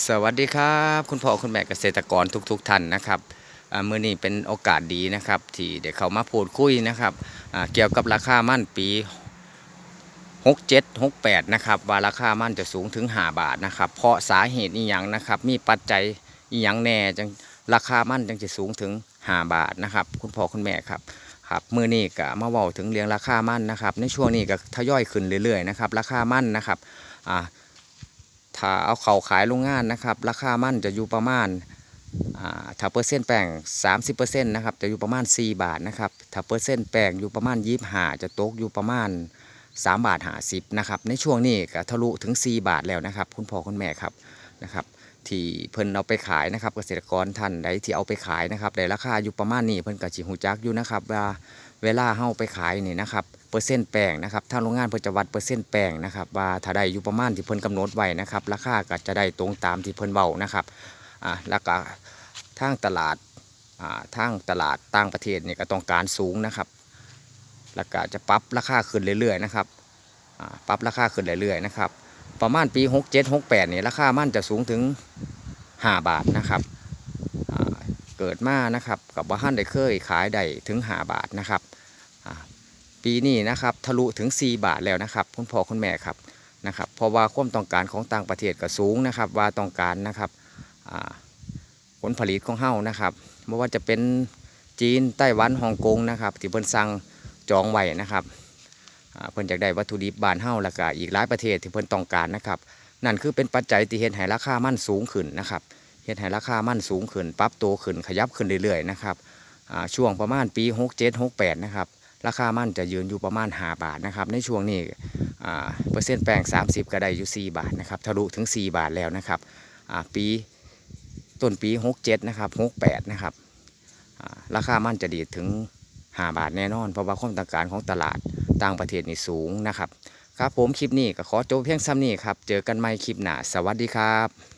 สวัสดีครับ คุณพ่อคุณแม่เกษตรกรทุกๆทท่านนะครับมื่อนี้เป็นโอกาสดีนะครับ ที่เดี๋ยวเขามาพูดคุยนะครับเกี่ยวกับราคามั่นปี 67 68 นะครับ ว่าราคามั่นจะสูงถึง 5 บาทนะครับ เพราะสาเหตุอีหยังนะครับ มีปัจจัยอีหยังแน่จังราคามั่นจังจะสูงถึง 5 บาทนะครับ คุณพ่อคุณแม่ครับครับมื่อนี้ก็มาเว้าถึงเรื่องราคามั่นนะครับ ในช่วงนี้ก็ทยอยขึ้นเรื่อยๆนะครับราคามั่นนะครับอ่า ถ้าเอาเขาขายโรงงานนะครับ ราคามันจะอยู่ประมาณถ้าเปอร์เซ็นต์แป้ง30%นะครับจะอยู่ประมาณ 4 บาทนะครับถ้าเปอร์เซ็นต์แป้งอยู่ประมาณ25จะตกอยู่ประมาณ 3 บาท50นะครับในช่วงนี้ก็ทะลุถึง 4 บาทแล้วนะครับ คุณพ่อคุณแม่ครับนะครับที่เพิ่นเอาไปขายนะครับ เกษตรกรท่านใดที่เอาไปขายนะครับได้ราคาอยู่ประมาณนี้เพิ่นก็สิฮู้จักอยู่นะครับว่าเวลาเฮาไปขายนี่นะครับ เปอร์เซ็นต์แป้งนะครับทางโรงงานเพิ่นจะวัดเปอร์เซ็นต์แป้งนะครับว่าถ้าได้อยู่ประมาณที่เพิ่นกำหนดไว้นะครับราคาก็จะได้ตรงตามที่เพิ่นเว้านะครับอ่าแล้วก็ทางตลาดอ่าทางตลาดต่างประเทศเนี่ก็ต้องการสูงนะครับ แล้วก็จะปรับราคาขึ้นเรื่อยๆนะครับอ่าปรับราคาขึ้นเรื่อยๆนะครับประมาณปี 67 68นี่ยราคามันจะสูงถึง 5 บาทนะครับอ่าเกิดมานะครับกับว่าท่านได้เคยขายได้ถึง 5 บาทนะครับ ปีนี้นะครับทะลุถึง 4 บาทแล้วนะครับ คุณพ่อคุณแม่ครับนะครับเพราะว่าความต้องการของต่างประเทศก็สูงนะครับ ว่าต้องการนะครับผลผลิตของเฮานะครับไม่ว่าจะเป็นจีนไต้หวันฮ่องกงนะครับที่เพิ่นสั่งจองไว้นะครับเพิ่นอยากได้วัตถุดิบบ้านเฮาแล้วก็อีกหลายประเทศที่เพิ่นต้องการนะครับ นั่นคือเป็นปัจจัยที่เห็นให้ราคามั่นสูงขึ้นนะครับเห็นให้ราคามั่นสูงขึ้นปรับตัวขึ้นขยับขึ้นเรื่อยๆนะครับช่วงประมาณปี 67 68 นะครับ ราคามันจะยืนอยู่ประมาณ 5 บาทนะครับ ในช่วงนี้เปอร์เซ็นต์แปลง 30 ก็ได้อยู่ 4 บาทนะครับทะลุถึง 4 บาทแล้วนะครับปีต้นปี 67 นะครับ 68 นะครับราคามันจะดีดถึง 5 บาทแน่นอน เพราะว่าความต้องการของตลาดต่างประเทศนี่สูงนะครับ ครับผมคลิปนี้ก็ขอจบเพียงซ้ำนี้ครับ เจอกันใหม่คลิปหน้า สวัสดีครับ